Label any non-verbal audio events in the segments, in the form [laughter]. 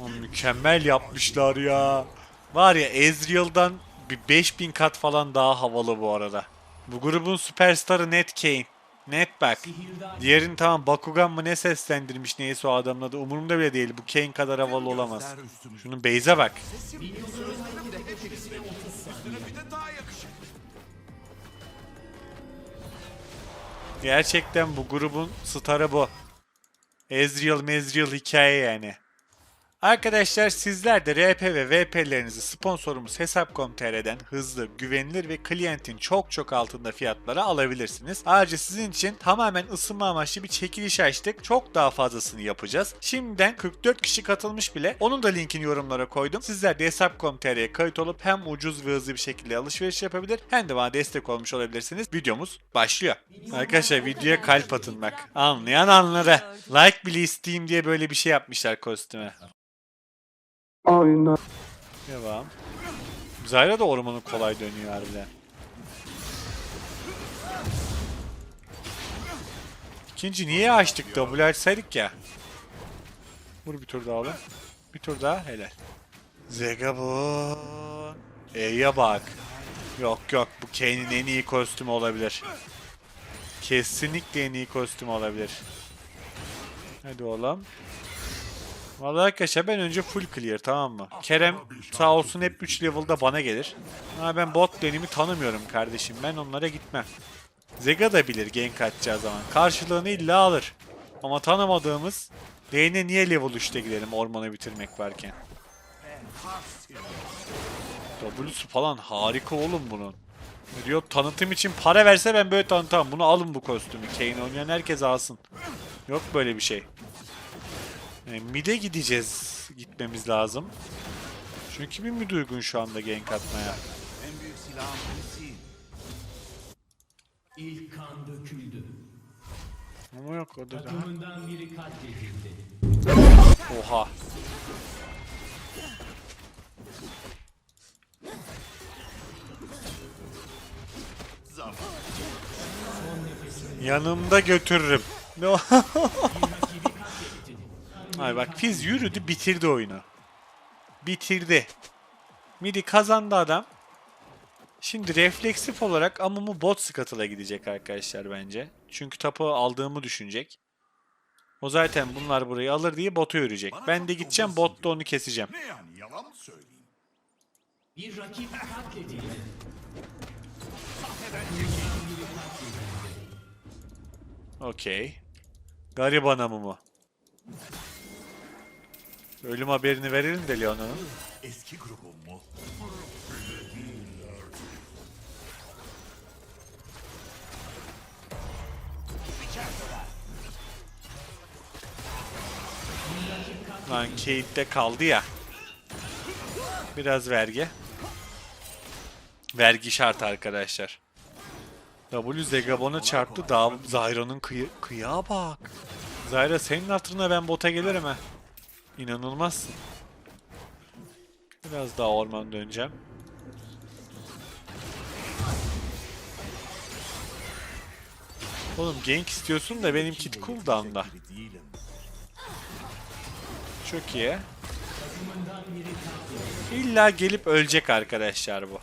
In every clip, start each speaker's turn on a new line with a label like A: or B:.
A: Oğlum mükemmel yapmışlar ya. Var ya Ezreal'dan bir 5000 kat falan daha havalı bu arada. Bu grubun süperstarı Net Kane. Net bak. Diğerini tamam Bakugan mı ne seslendirmiş neyse o adamın adı. Umurumda bile değil. Bu Kane kadar havalı olamaz. Şunun base'e bak. Gerçekten bu grubun starı bu. Ezreal mezreal hikaye yani. Arkadaşlar sizler de RP ve VP'lerinizi sponsorumuz Hesap.com.tr'den hızlı, güvenilir ve klientin çok çok altında fiyatlara alabilirsiniz. Ayrıca sizin için tamamen ısınma amaçlı bir çekiliş açtık. Çok daha fazlasını yapacağız. Şimdiden 44 kişi katılmış bile. Onun da linkini yorumlara koydum. Sizler de Hesap.com.tr'ye kayıt olup hem ucuz ve hızlı bir şekilde alışveriş yapabilir hem de bana destek olmuş olabilirsiniz. Videomuz başlıyor. Arkadaşlar videoya kalp atın bak. Anlayan anladı. Like bile isteyeyim diye böyle bir şey yapmışlar kostüme.
B: Aynen.
A: Devam. Zyra da ormanı kolay dönüyor harbiden. İkinci niye açtık? W açsaydık ya. Vur bir tur daha oğlum. Bir tur daha helal. Zegabon. E'ye bak. Yok yok bu Kane'in en iyi kostümü olabilir. Kesinlikle en iyi kostümü olabilir. Hadi oğlum. Vallahi arkadaşlar ben önce full clear tamam mı? Kerem sağ olsun hep 3 level'da bana gelir. Ama ben bot lane'imi tanımıyorum kardeşim. Ben onlara gitmem. Zega da bilir gank atacağı zaman. Karşılığını illa alır. Ama tanımadığımız lane'e niye level 3'te gidelim ormanı bitirmek varken. W'su falan harika oğlum bunun. Diyor tanıtım için para verse ben böyle tanıtamam. Bunu alın bu kostümü. Kane oynayan herkes alsın. Yok böyle bir şey. E, mid'e gideceğiz. Gitmemiz lazım. Çünkü bir mid uygun şu anda gank atmaya.
C: En büyük silahım.
D: İlk kan döküldü.
A: Ama yok o da.
D: Takımından biri katledildi.
A: Oha. Yanımda götürürüm. [laughs] Ay bak Fizz yürüdü bitirdi oyunu. Bitirdi. Midi kazandı adam. Şimdi refleksif olarak Amumu bot scuttle'a gidecek arkadaşlar bence. Çünkü tapu aldığımı düşünecek. O zaten bunlar burayı alır diye bota yürüyecek.
C: Bana
A: Ben de gideceğim botta onu keseceğim.
C: Ne yani yalan söyleyeyim?
D: Bir rakip katledildi.
A: Okey. Gariban Amumu. Ölüm haberini verelim de Leona'nın.
C: Eski grubum mu?
A: Lan Kate'de kaldı ya. Biraz vergi. Vergi şart arkadaşlar. W Zegabon'a çarptı. Daha Zyra'nın kıyı kıya bak. Zyra senin hatırına ben bota gelirim ha. İnanılmazsın. Biraz daha orman döneceğim. Oğlum gank istiyorsun da benim kit cooldown'da. Çok iyi. İlla gelip ölecek arkadaşlar bu.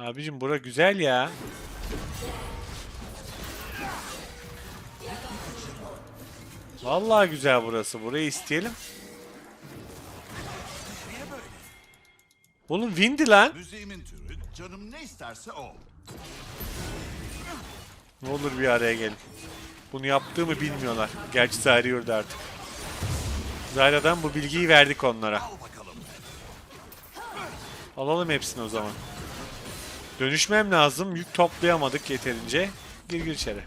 A: Abicim bura güzel ya. Vallahi güzel burası. Burayı isteyelim. Oğlum Windy lan.
C: Müziğimin türü, canım ne isterse o.
A: Ne olur bir araya gelin. Bunu yaptığımı bilmiyorlar. Gerçi Zahri yurdu artık. Zahra'dan bu bilgiyi verdik onlara. Alalım hepsini o zaman. Dönüşmem lazım. Yük toplayamadık yeterince. Gir gir içeri.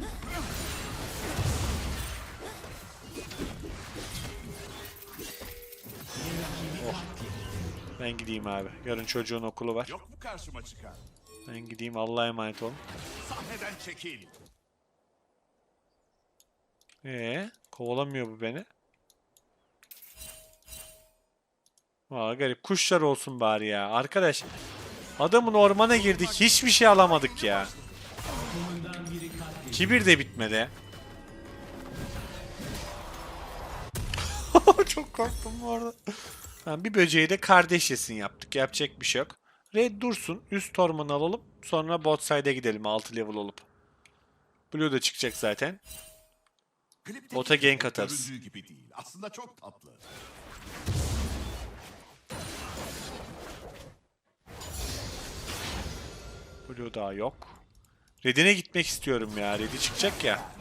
A: Oh. Ben gideyim abi. Yarın çocuğun okulu var.
C: Yok mu karşıma çıkan?
A: Ben gideyim. Allah'a emanet olun.
C: Sahneden çekil.
A: Ee, kovalamıyor bu beni. Valla garip. Kuşlar olsun bari ya. Arkadaş adamın ormana girdik. Hiçbir şey alamadık ya. Kibir de bitmedi. [laughs] Çok korktum bu arada. Ha, bir böceği de kardeş yesin yaptık. Yapacak bir şey yok. Red dursun. Üst ormanı alalım. Sonra bot side'e gidelim 6 level olup. Blue da çıkacak zaten. Bota gank atarız.
C: Aslında çok tatlı.
A: Blue daha yok. Red'ine gitmek istiyorum ya. Red'i çıkacak ya.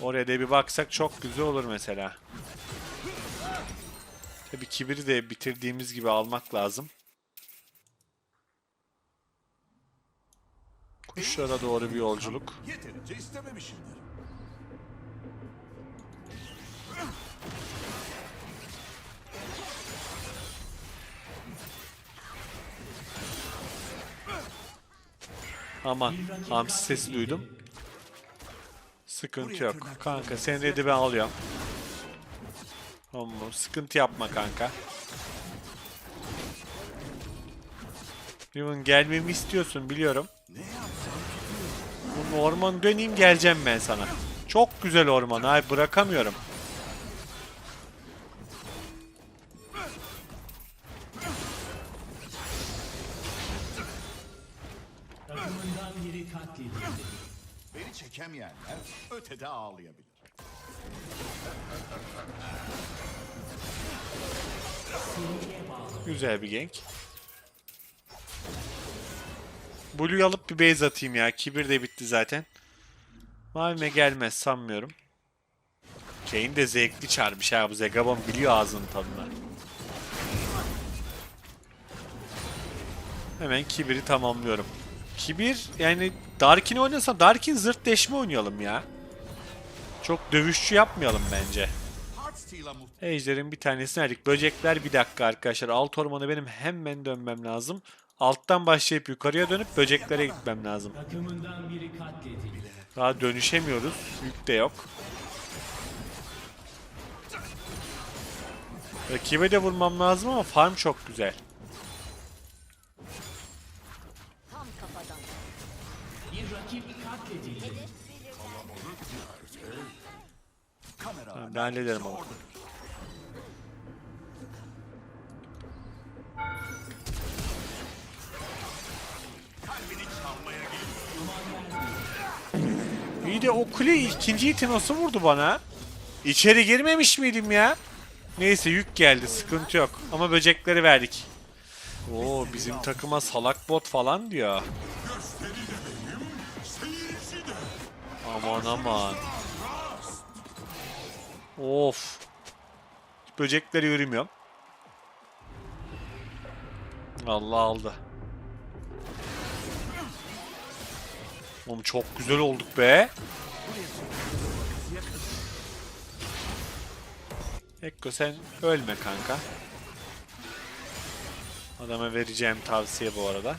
A: Oraya da bir baksak çok güzel olur mesela. Tabi kibiri de bitirdiğimiz gibi almak lazım. Kuşlara doğru bir yolculuk.
C: Yeterince istememişimdir.
A: Aman hamsi sesi duydum. Sıkıntı yok. Kanka sen red'i ben alıyorum. Tamam sıkıntı yapma kanka. Riven gelmemi istiyorsun biliyorum.
C: Ne yapsam?
A: Bu orman döneyim geleceğim ben sana. Çok güzel orman ay bırakamıyorum.
D: Biri katledildi.
C: Beni çekemeyenler ötede ağlayabilir.
A: Güzel bir gank. Blue'yu alıp bir base atayım ya. Kibir de bitti zaten. Mavime gelmez sanmıyorum. Kane de zevkli çarmış ha bu Zegabon biliyor ağzının tadını. Hemen Kibir'i tamamlıyorum. Kibir yani Darkin'i oynasam Darkin zırt deşme oynayalım ya. Çok dövüşçü yapmayalım bence. Ejder'in bir tanesini verdik. Böcekler bir dakika arkadaşlar. Alt ormana benim hemen dönmem lazım. Alttan başlayıp yukarıya dönüp böceklere gitmem lazım. Daha dönüşemiyoruz. Yük de yok. Rakibe de vurmam lazım ama farm çok güzel.
D: Bir rakip katledildi.
C: kamera.
A: Tamam, ben hallederim onu. İyi de o kule ikinci iti nasıl vurdu bana? İçeri girmemiş miydim ya? Neyse yük geldi sıkıntı yok. Ama böcekleri verdik. Oo bizim takıma salak bot falan diyor. Aman aman. Of. Böcekleri yürümüyorum. Allah aldı. Oğlum çok güzel olduk be. Ekko sen ölme kanka. Adama vereceğim tavsiye bu arada.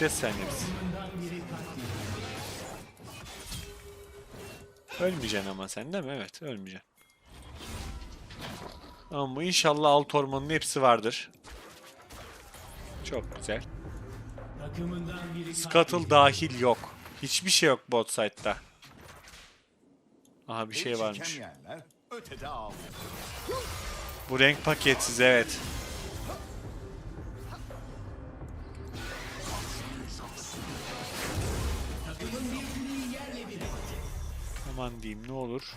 A: Biz.
D: Biri katledildi.
A: Ölmeyeceksin ama sen değil mi? Evet ölmeyeceksin. Ama inşallah alt ormanın hepsi vardır. Çok güzel. Scuttle dahil yok. Hiçbir şey yok bot side'da. Aha bir şey varmış. Bu renk paketsiz evet. Aman diyeyim ne olur.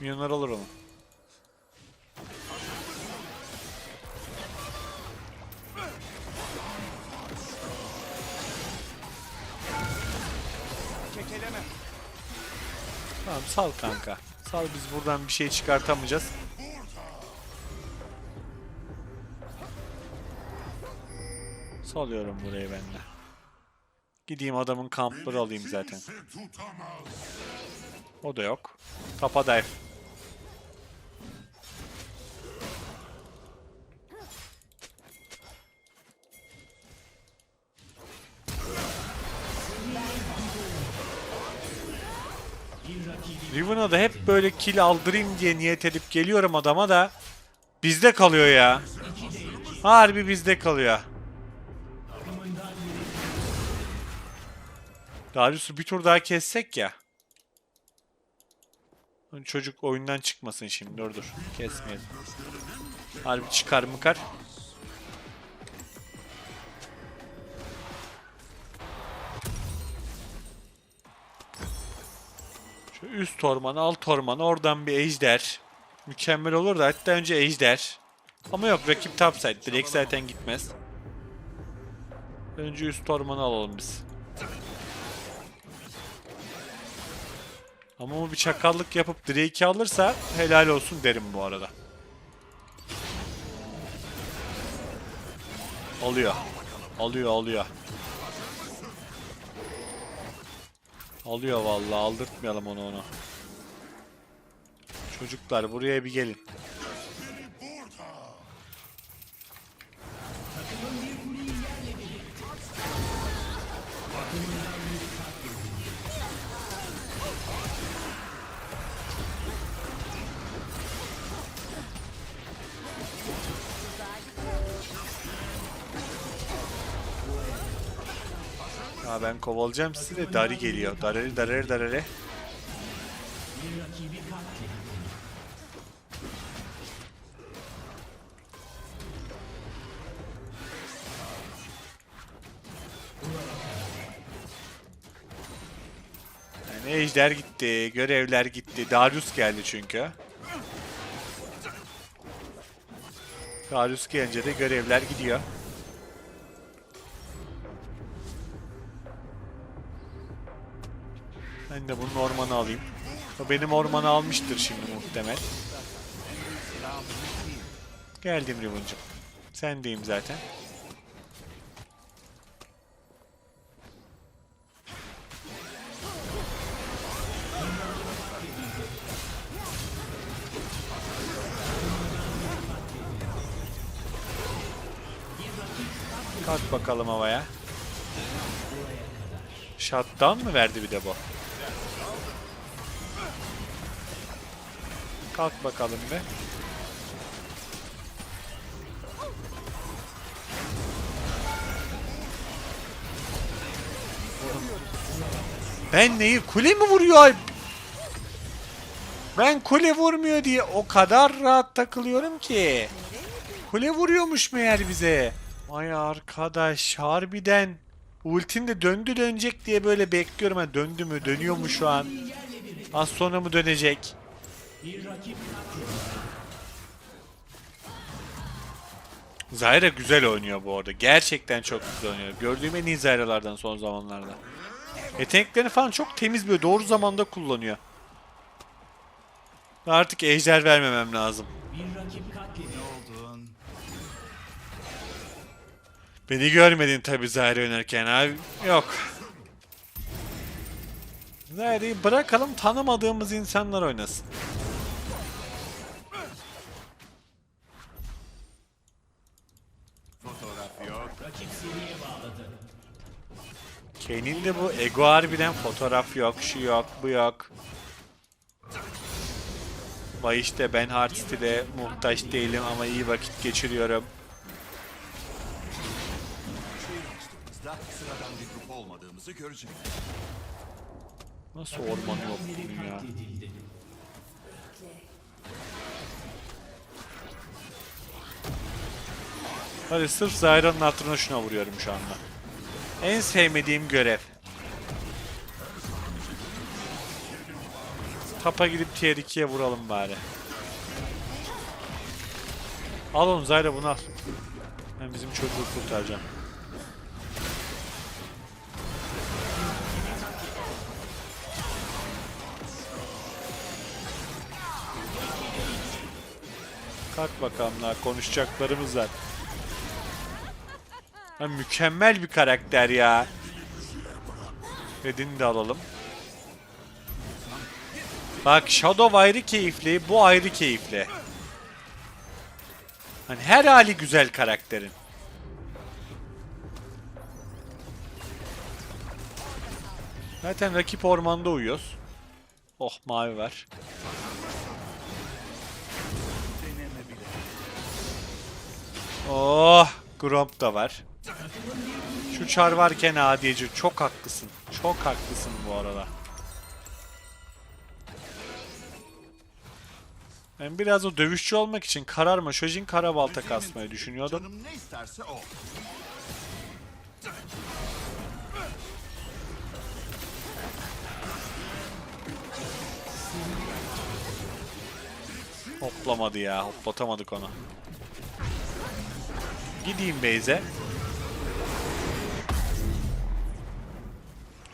A: Milyonlar alır onu.
C: Kekeleme.
A: Tamam sal kanka. Sal biz buradan bir şey çıkartamayacağız. Salıyorum burayı ben de. Gideyim adamın kampları alayım zaten. O da yok. Tapa dive. Riven'a da hep böyle kill aldırayım diye niyet edip geliyorum adama da bizde kalıyor ya. Harbi bizde kalıyor. Darius'u bir tur daha kessek ya. Çocuk oyundan çıkmasın şimdi. Dur dur. Kesmeyelim. Harbi çıkar mıkar. Şu üst orman, alt orman, oradan bir ejder. Mükemmel olur da hatta önce ejder. Ama yok rakip topside. Direkt zaten gitmez. Önce üst ormanı alalım biz. Ama o bir çakallık yapıp Drake'i alırsa helal olsun derim bu arada. Alıyor. Alıyor alıyor. Alıyor vallahi aldırtmayalım onu onu. Çocuklar buraya bir gelin. Kovalayacağım sizi de Dari geliyor.
D: Bir rakibi katledildi.
A: Yani ejder gitti, görevler gitti. Darius geldi çünkü. Darius gelince de görevler gidiyor. De bunun ormanı alayım. O benim ormanı almıştır şimdi muhtemel. Geldim Riven'cım. Sendeyim zaten. Kalk bakalım havaya. Shutdown mı verdi bir de bu? Kalk bakalım be. Ben neyi? Kule mi vuruyor? Ben kule vurmuyor diye o kadar rahat takılıyorum ki. Kule vuruyormuş meğer bize. Ay arkadaş harbiden. Ultin de döndü dönecek diye böyle bekliyorum. Ha, döndü mü? Dönüyor mu şu an? Az sonra mı dönecek?
D: Bir rakip.
A: Zyra güzel oynuyor bu arada. Gerçekten çok güzel oynuyor. Gördüğüm en iyi Zyra'lardan son zamanlarda. Yeteneklerini falan çok temiz böyle doğru zamanda kullanıyor. Artık ejder vermemem lazım.
D: Bir rakip katledildi.
C: Oldun.
A: Beni görmedin tabi Zyra oynarken abi. Yok. Zyra'yı bırakalım tanımadığımız insanlar oynasın.
C: Fotoğraf yok.
D: Rakip seriye bağladı.
A: Kane'in de bu ego harbiden fotoğraf yok, şu yok, bu yok. Vay işte ben Hearthstone'e muhtaç değilim ama iyi vakit geçiriyorum. Nasıl orman yok bunun ya? Hadi sırf Zyra'nın hatırına şuna vuruyorum şu anda. En sevmediğim görev. Tapa gidip tier 2'ye vuralım bari. Al onu Zyra bunu al. Ben bizim çocuğu kurtaracağım. Kalk bakalım daha konuşacaklarımız var. Ha, mükemmel bir karakter ya. Redini de alalım. Bak Shadow ayrı keyifli, bu ayrı keyifli. Hani her hali güzel karakterin. Zaten rakip ormanda uyuyoruz. Oh mavi var. Oh Gromp da var. Şu çar varken adiyeci çok haklısın. Çok haklısın bu arada. Ben biraz o dövüşçü olmak için kararma Shojin karabalta kasmayı düşünüyordum.
C: Canım ne isterse o.
A: Hoplamadı ya. Hoplatamadık onu. Gideyim Beyze.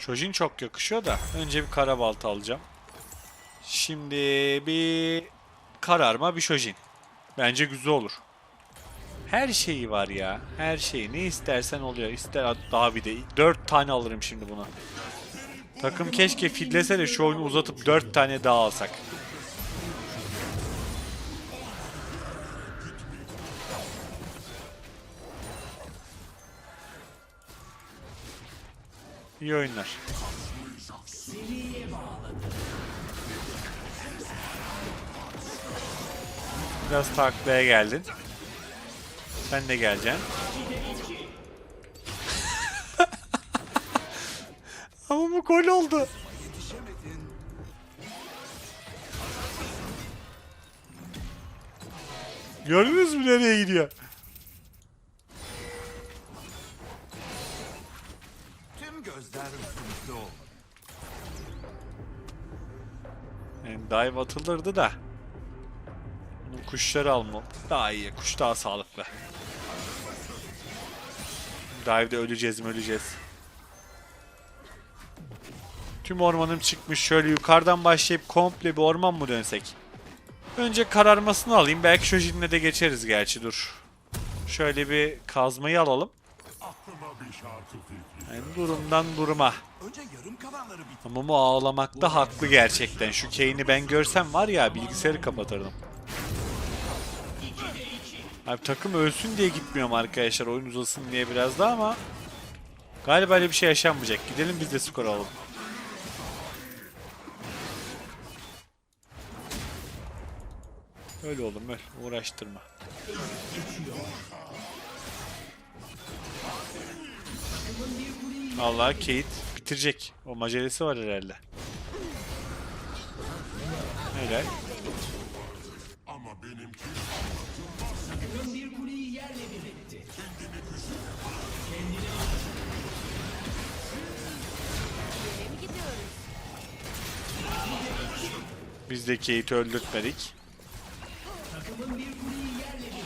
A: Shojin çok yakışıyor da. Önce bir karabalta alacağım. Şimdi bir kararma bir Shojin. Bence güzel olur. Her şeyi var ya. Her şeyi. Ne istersen oluyor. İster daha bir de. 4 tane alırım şimdi buna. Takım keşke fidlese de şu oyunu uzatıp 4 tane daha alsak. İyi oyunlar. Biraz taklaya geldin. Sen de geleceksin. [laughs] Ama bu gol oldu. Gördünüz mü nereye gidiyor? Dive atılırdı da. Bunun kuşları alma. Daha iyi. Kuş daha sağlıklı. Dive'de öleceğiz mi öleceğiz. Tüm ormanım çıkmış. Şöyle yukarıdan başlayıp komple bir orman mı dönsek? Önce kararmasını alayım. Belki Shojin'le de geçeriz gerçi dur. Şöyle bir kazmayı alalım. Yani durumdan duruma.
C: Önce yarım kalanları bitir.
A: Ama bu ağlamakta haklı gerçekten. Şu Kane'i ben görsem var ya bilgisayarı kapatırdım. Abi takım ölsün diye gitmiyorum arkadaşlar. Oyun uzasın diye biraz daha ama galiba öyle bir şey yaşanmayacak. Gidelim biz de skor alalım. Öyle oğlum öyle. Uğraştırma. Allah Kate bitirecek. O maceresi var herhalde. Helal.
D: Takımın bir kuleyi yerle bir etti.
E: Nereye mi gidiyoruz?
A: Biz de Kate'i öldürtmedik.
D: Takımın bir kuleyi yerle bir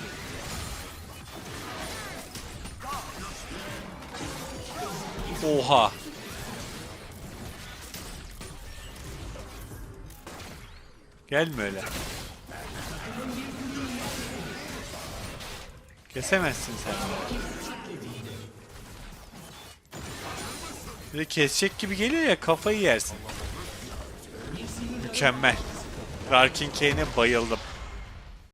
D: etti.
A: Oha. Gelme öyle. Kesemezsin sen. Bir de kesecek gibi geliyor ya kafayı yersin. Mükemmel. Rarkin Kane'e bayıldım.